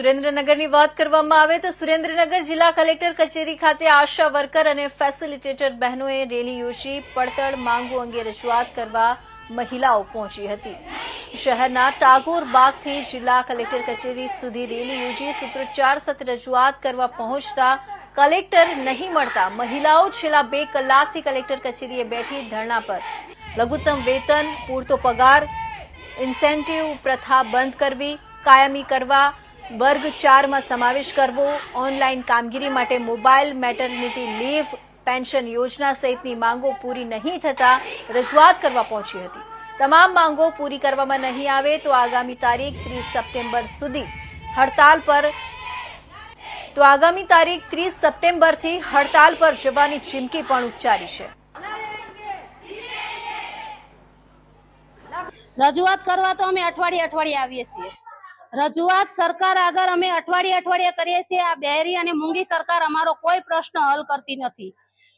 સુરેન્દ્રનગરની વાત કરવામાં આવે તો સુરેન્દ્રનગર જિલ્લા કલેક્ટર કચેરી ખાતે આશા વર્કર અને ફેસિલિટેટર બહેનોએ રેલી યોજી પડતર માંગો અંગે રજૂઆત કરવા મહિલાઓ પહોંચી હતી. શહેરના ટાગોર બાગથી જિલ્લા કલેક્ટર કચેરી સુધી રેલી યોજી સૂત્રોચ્ચાર સાથે રજૂઆત કરવા પહોંચતા કલેક્ટર નહીં મળતા મહિલાઓ છેલ્લા બે કલાકથી કલેક્ટર કચેરીએ બેઠી ધરણા પર. લઘુત્તમ વેતન, પૂરતો પગાર, ઇન્સેન્ટિવ પ્રથા બંધ કરવી, કાયમી કરવા વર્ગ ચારમાં સમાવેશ કરવો, ઓનલાઈન કામગીરી માટે મોબાઈલ, મેટર્નિટી લીવ, પેન્શન યોજના સહિતની માંગો પૂરી નહીં થતા રજૂઆત કરવા પહોંચી હતી. તમામ માંગો પૂરી કરવામાં નહીં આવે તો આગામી તારીખ ત્રીસ સપ્ટેમ્બર સુધી હડતાલ પર તો આગામી તારીખ ત્રીસ સપ્ટેમ્બરથી હડતાલ પર જવાની ચીમકી પણ ઉચ્ચારી છે. રજૂઆત કરવા તો અમે અઠવાડિયે અઠવાડિયે આવીએ છીએ. રજૂઆત સરકાર આગળ અમે અઠવાડિયે અઠવાડિયે કરીએ છીએ. આ બહેરી અને મૂંગી સરકાર અમારો કોઈ પ્રશ્ન હલ કરતી નથી.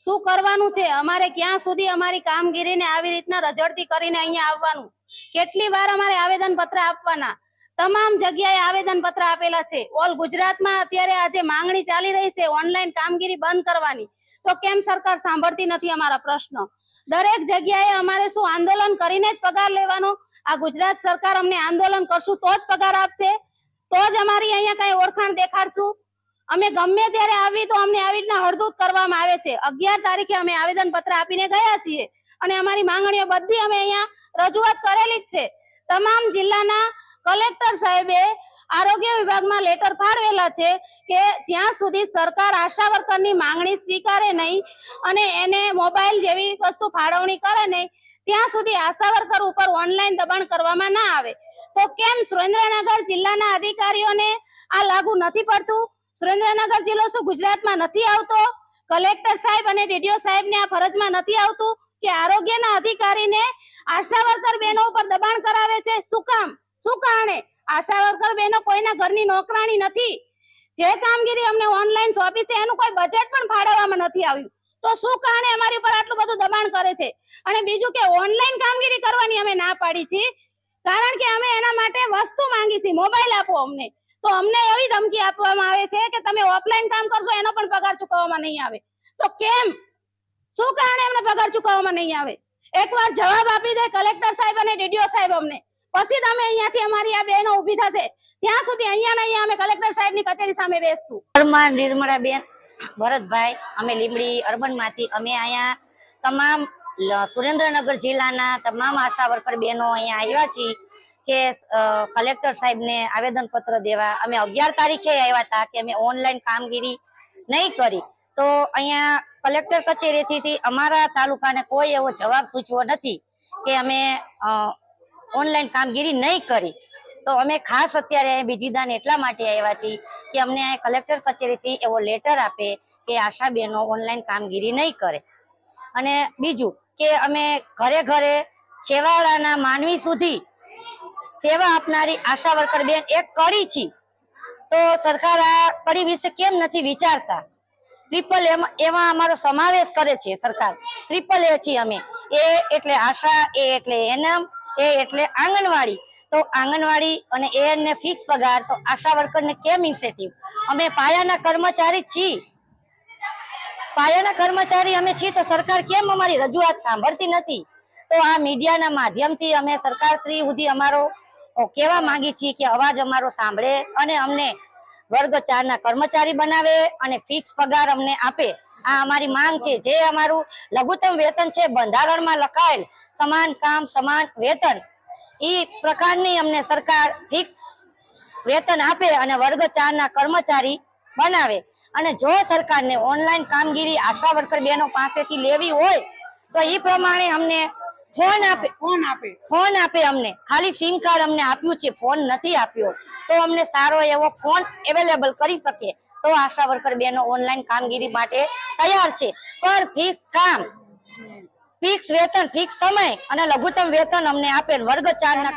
શું કરવાનું છે? અમારે ક્યાં સુધી અમારી કામગીરીને આવી રીતના રજડતી કરીને અહીંયા આવવાનું? કેટલી વાર અમારે આવેદન પત્ર આપવાના? તમામ જગ્યાએ આવેદન પત્ર આપેલા છે. ઓલ ગુજરાતમાં અત્યારે આજે માંગણી ચાલી રહી છે, ઓનલાઈન કામગીરી બંધ કરવાની, તો કેમ સરકાર સાંભળતી નથી અમારા પ્રશ્નો? દરેક જગ્યાએ અમારે શું આંદોલન કરીને જ પગાર લેવાનો? આ ગુજરાત સરકાર અમને આંદોલન કરશું તો જ પગાર આપશે? તો જ અમારી અહીંયા કઈ ઓળખાણ દેખાડશું? અમે ગમે ત્યારે આવી તો અમને આવી રીતના હળદૂત કરવામાં આવે છે. અગિયાર તારીખે અમે આવેદન પત્ર આપીને ગયા છીએ અને અમારી માંગણીઓ બધી અમે અહીંયા રજૂઆત કરેલી જ છે. તમામ જિલ્લાના કલેક્ટર સાહેબે આરોગ્ય વિભાગમાં લેટર ફાળવેલા છે કે જ્યાં સુધી સરકાર આશા વર્કરની માંગણી સ્વીકારે નહીં અને એને મોબાઈલ જેવી વસ્તુ ફાળવણી કરે નહીં, ત્યાં સુધી આશા વર્કર ઉપર ઓનલાઈન દબાણ કરવામાં ના આવે. તો કેમ સુરેન્દ્રનગર જિલ્લાના અધિકારીઓને આ લાગુ નથી પડતું? સુરેન્દ્રનગર જિલ્લો શું ગુજરાતમાં નથી આવતો? કલેક્ટર સાહેબ અને ડીડીઓ સાહેબને આ ફરજમાં નથી આવતું કે આરોગ્યના અધિકારીને આશા વર્કર બહેનો ઉપર દબાણ કરાવે છે? શું કામ? શું કારણે? આશા વર્કર બહેનો કોઈના ઘરની નોકરાણી નથી. જે કામગીરી અમને ઓનલાઈન સોંપી છે, એનું કોઈ બજેટ પણ ફાળવવામાં નથી આવ્યું. તો શું કારણે અમારી ઉપર આટલું બધું દબાણ કરે છે? અને બીજું કે ઓનલાઈન કામગીરી કરવાની અમે ના પાડી છે. કારણ કે અમે એના માટે વસ્તુ માંગી છે, મોબાઈલ આપો અમને. તો અમને એવી ધમકી આપવામાં આવે છે કે તમે ઓફલાઈન કામ કરશો, એનો પણ પગાર ચૂકવવામાં નહીં આવે. તો કેમ? શું કારણે અમને પગાર ચૂકવવામાં નહીં આવે? એકવાર જવાબ આપી દે કલેક્ટર સાહેબ અને ડીડીઓ સાહેબ અમને. પછી તમે અહીંયાથી અમારી આ બહેનો ઊભી થશે. ત્યાં સુધી અહીંયા ને અહીંયા અમે કલેક્ટર સાહેબની કચેરી સામે બેસશું. અરમાન, નિર્મળાબેન, ભરતભાઈ, અમે લીમડી અર્બનમાંથી અમે અહીંયા તમામ સુરેન્દ્રનગર જિલ્લાના તમામ આશા વર્કર બહેનો અહીંયા આવ્યા છીએ કે કલેક્ટર સાહેબને આવેદન પત્ર દેવા. અમે અગિયાર તારીખે આવ્યા હતા કે અમે ઓનલાઈન કામગીરી નહીં કરી. તો અહીંયા કલેક્ટર કચેરીથી અમારા તાલુકાને કોઈ એવો જવાબ પૂછવો નથી કે અમે ઓનલાઈન કામગીરી નહીં કરી. તો અમે ખાસ અત્યારે બીજી દાન એટલા માટે આવ્યા છીએ કે અમને કલેક્ટર કચેરીથી એવો લેટર આપે કે આશા બહેનો ઓનલાઈન કામગીરી નહીં કરે. અને બીજું કે અમે ઘરે ઘરે છેવાડાના માનવી સુધી સેવા આપનારી આશા વર્કર બેન એક કરી છે. તો સરકાર આ કડી વિશે કેમ નથી વિચારતા? ટ્રિપલ એમાં અમારો સમાવેશ કરે છે સરકાર. ટ્રિપલ એ છીએ અમે. એ એટલે આશા, એ એટલે એનમ એ એટલે આંગણવાડી. તો આંગણવાડી અને એને ફિક્સ પગાર, તો આશા વર્કર ને કેમ ઇન્સેન્ટિવ અમે પાયાના કર્મચારી છીએ. પાયાના કર્મચારી અમે છીએ, તો સરકાર કેમ અમારી રજૂઆત સાંભળતી નથી? તો આ મીડિયાના માધ્યમથી અમે સરકાર શ્રી સુધી અમારો કેવા માંગી છીએ કે અવાજ અમારો સાંભળે અને અમને વર્ગ ચાર ના કર્મચારી બનાવે અને ફિક્સ પગાર અમને આપે. આ અમારી માંગ છે. જે અમારું લઘુત્તમ વેતન છે, બંધારણમાં લખાયેલ સમાન કામ સમાન વેતન. ઈ પ્રકારની અમને સરકાર ફિક્સ વેતન આપે અને વર્ગ ચાર ના કર્મચારી બનાવે. અને જો સરકારને ઓનલાઈન કામગીરી આશા વર્કર બહેનો પાસેથી લેવી હોય તો ઈ પ્રમાણે અમને ફોન આપે. ફોન આપે. ફોન આપે અમને. ખાલી સિમ કાર્ડ અમને આપ્યું છે ફોન નથી આપ્યો. તો અમને સારો એવો ફોન અવેલેબલ કરી શકે. તો આશા વર્કર બેનો ઓનલાઈન કામગીરી માટે તૈયાર છે. પણ ફિક્સ કામ ફિક્સ વેતન ફિક્સ સમય અને લઘુત્તમ વેતન અમને આપેલ વર્ગ ચાર ના